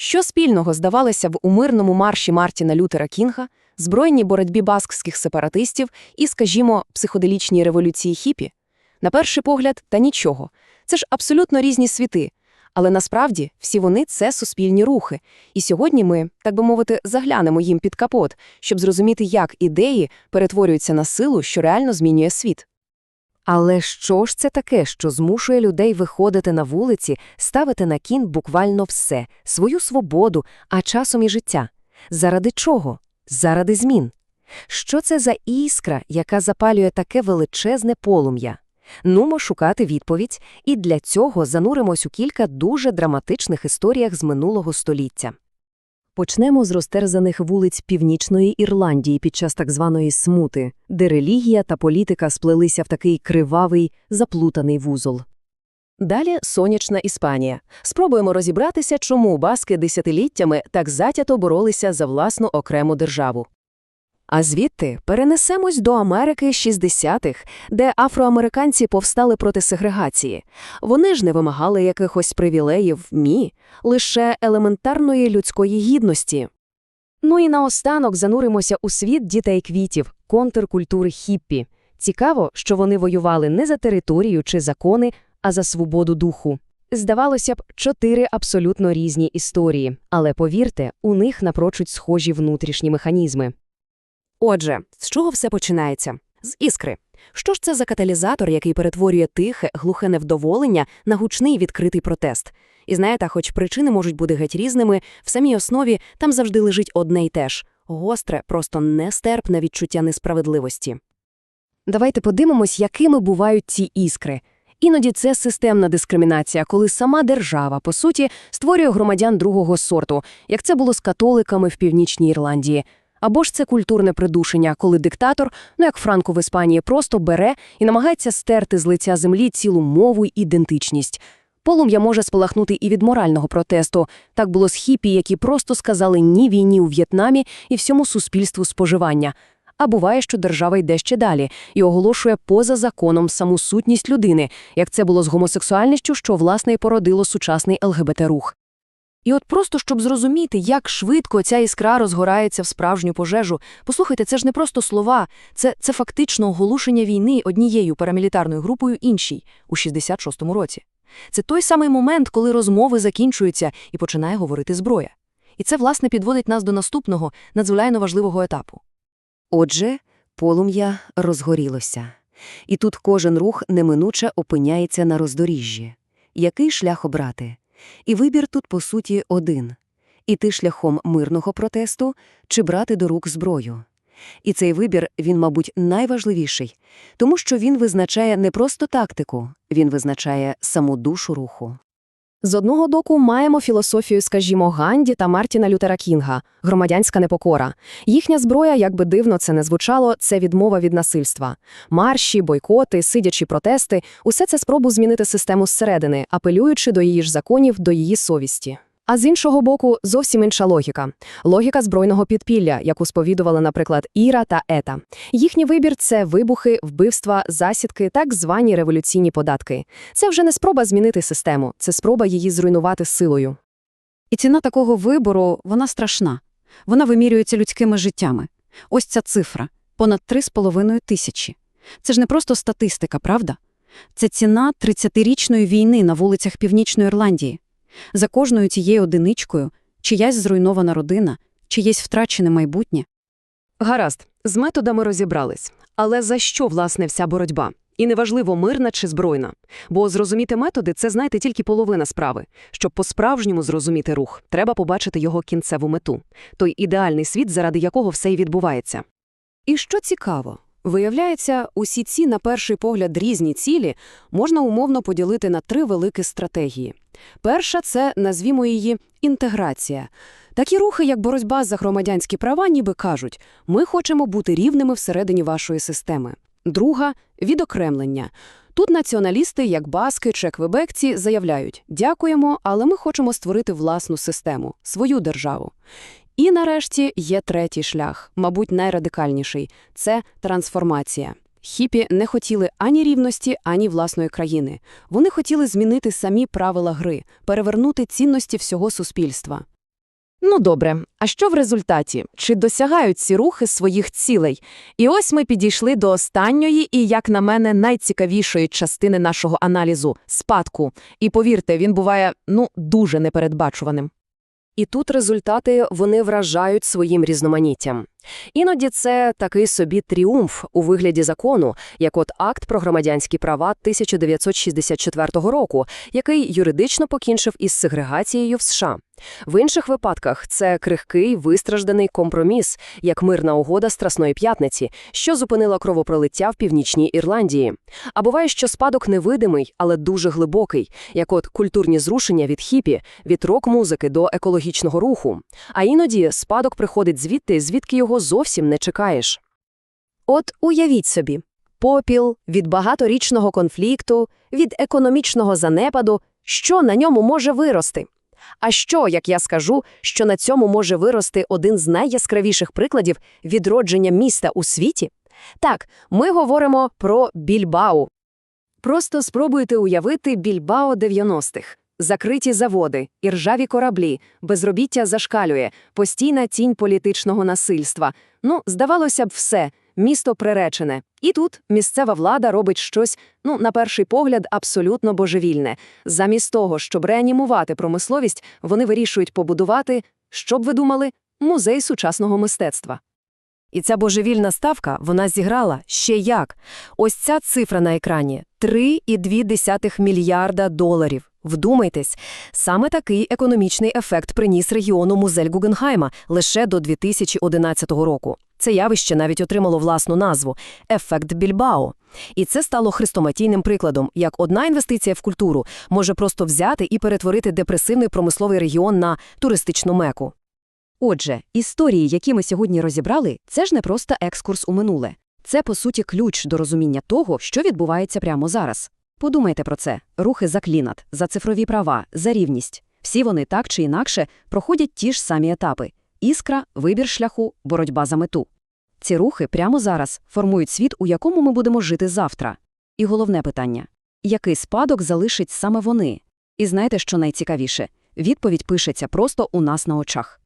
Що спільного здавалося в умирному марші Мартіна Лютера Кінга, збройній боротьбі баскських сепаратистів і, скажімо, психоделічній революції хіпі? На перший погляд, та нічого. Це ж абсолютно різні світи. Але насправді всі вони це суспільні рухи. І сьогодні ми, так би мовити, заглянемо їм під капот, щоб зрозуміти, як ідеї перетворюються на силу, що реально змінює світ. Але що ж це таке, що змушує людей виходити на вулиці, ставити на кін буквально все, свою свободу, а часом і життя? Заради чого? Заради змін. Що це за іскра, яка запалює таке величезне полум'я? Нумо шукати відповідь, і для цього зануримось у кілька дуже драматичних історіях з минулого століття. Почнемо з розтерзаних вулиць Північної Ірландії під час так званої смути, де релігія та політика сплелися в такий кривавий, заплутаний вузол. Далі сонячна Іспанія. Спробуємо розібратися, чому баски десятиліттями так затято боролися за власну окрему державу. А звідти перенесемось до Америки 60-х, де афроамериканці повстали проти сегрегації. Вони ж не вимагали якихось привілеїв, ні, лише елементарної людської гідності. Ну і наостанок зануримося у світ дітей-квітів, контркультури хіппі. Цікаво, що вони воювали не за територію чи закони, а за свободу духу. Здавалося б, чотири абсолютно різні історії, але повірте, у них напрочуд схожі внутрішні механізми. Отже, з чого все починається? З іскри. Що ж це за каталізатор, який перетворює тихе, глухе невдоволення на гучний відкритий протест? І знаєте, хоч причини можуть бути геть різними, в самій основі там завжди лежить одне й те ж – гостре, просто нестерпне відчуття несправедливості. Давайте подивимось, якими бувають ці іскри. Іноді це системна дискримінація, коли сама держава, по суті, створює громадян другого сорту, як це було з католиками в Північній Ірландії. Або ж це культурне придушення, коли диктатор, ну як Франко в Іспанії, просто бере і намагається стерти з лиця землі цілу мову й ідентичність. Полум'я може спалахнути і від морального протесту. Так було з хіпі, які просто сказали ні війні у В'єтнамі і всьому суспільству споживання. А буває, що держава йде ще далі і оголошує поза законом саму сутність людини, як це було з гомосексуальністю, що власне і породило сучасний ЛГБТ-рух. І от просто щоб зрозуміти, як швидко ця іскра розгорається в справжню пожежу, послухайте, це ж не просто слова, це, це фактично оголошення війни однією парамілітарною групою іншій у 66-му році. Це той самий момент, коли розмови закінчуються і починає говорити зброя. І це, власне, підводить нас до наступного, надзвичайно важливого етапу. Отже, полум'я розгорілося. І тут кожен рух неминуче опиняється на роздоріжжі. Який шлях обрати? І вибір тут, по суті, один – іти шляхом мирного протесту чи брати до рук зброю. І цей вибір, він, мабуть, найважливіший, тому що він визначає не просто тактику, він визначає саму душу руху. З одного боку маємо філософію, скажімо, Ганді та Мартіна Лютера Кінга – громадянська непокора. Їхня зброя, як би дивно це не звучало, це відмова від насильства. Марші, бойкоти, сидячі протести – усе це спробу змінити систему зсередини, апелюючи до її ж законів, до її совісті. А з іншого боку, зовсім інша логіка. Логіка збройного підпілля, яку сповідували, наприклад, Іра та Ета. Їхній вибір – це вибухи, вбивства, засідки, так звані революційні податки. Це вже не спроба змінити систему, це спроба її зруйнувати силою. І ціна такого вибору, вона страшна. Вона вимірюється людськими життями. Ось ця цифра – понад 3,5 тисячі. Це ж не просто статистика, правда? Це ціна 30-річної війни на вулицях Північної Ірландії. За кожною цією одиничкою чиясь зруйнована родина, чиєсь втрачене майбутнє. Гаразд, з методами розібрались. Але за що, власне, вся боротьба? І неважливо, мирна чи збройна. Бо зрозуміти методи – це, знаєте, тільки половина справи. Щоб по-справжньому зрозуміти рух, треба побачити його кінцеву мету. Той ідеальний світ, заради якого все й відбувається. І що цікаво, виявляється, усі ці, на перший погляд, різні цілі можна умовно поділити на три великі стратегії. Перша – це, назвімо її, інтеграція. Такі рухи, як боротьба за громадянські права, ніби кажуть, ми хочемо бути рівними всередині вашої системи. Друга – відокремлення. Тут націоналісти, як баски чи квебекці, заявляють «дякуємо, але ми хочемо створити власну систему, свою державу». І нарешті є третій шлях, мабуть, найрадикальніший – це трансформація. Хіпі не хотіли ані рівності, ані власної країни. Вони хотіли змінити самі правила гри, перевернути цінності всього суспільства. Ну добре, а що в результаті? Чи досягають ці рухи своїх цілей? І ось ми підійшли до останньої і, як на мене, найцікавішої частини нашого аналізу – спадку. І повірте, він буває, ну, дуже непередбачуваним. І тут результати вони вражають своїм різноманіттям. Іноді це такий собі тріумф у вигляді закону, як от акт про громадянські права 1964 року, який юридично покінчив із сегрегацією в США. В інших випадках це крихкий, вистражданий компроміс, як мирна угода Страсної п'ятниці, що зупинила кровопролиття в Північній Ірландії. А буває, що спадок невидимий, але дуже глибокий, як от культурні зрушення від хіпі, від рок-музики до екологічного руху. А іноді спадок приходить звідти, звідки його зовсім не чекаєш. От уявіть собі, попіл від багаторічного конфлікту, від економічного занепаду, що на ньому може вирости? А що, як я скажу, що на цьому може вирости один з найяскравіших прикладів відродження міста у світі? Так, ми говоримо про Більбау. Просто спробуйте уявити Більбао 90-х. Закриті заводи, іржаві кораблі, безробіття зашкалює, постійна тінь політичного насильства. Ну, здавалося б, все, місто приречене. І тут місцева влада робить щось, ну, на перший погляд, абсолютно божевільне. Замість того, щоб реанімувати промисловість, вони вирішують побудувати, що б ви думали, музей сучасного мистецтва. І ця божевільна ставка, вона зіграла ще як. Ось ця цифра на екрані – 3,2 мільярда доларів. Вдумайтесь, саме такий економічний ефект приніс регіону Музель Гугенхайма лише до 2011 року. Це явище навіть отримало власну назву – ефект Більбао. І це стало хрестоматійним прикладом, як одна інвестиція в культуру може просто взяти і перетворити депресивний промисловий регіон на туристичну меку. Отже, історії, які ми сьогодні розібрали, це ж не просто екскурс у минуле. Це, по суті, ключ до розуміння того, що відбувається прямо зараз. Подумайте про це. Рухи за клінат, за цифрові права, за рівність. Всі вони так чи інакше проходять ті ж самі етапи. Іскра, вибір шляху, боротьба за мету. Ці рухи прямо зараз формують світ, у якому ми будемо жити завтра. І головне питання – який спадок залишить саме вони? І знаєте, що найцікавіше? Відповідь пишеться просто у нас на очах.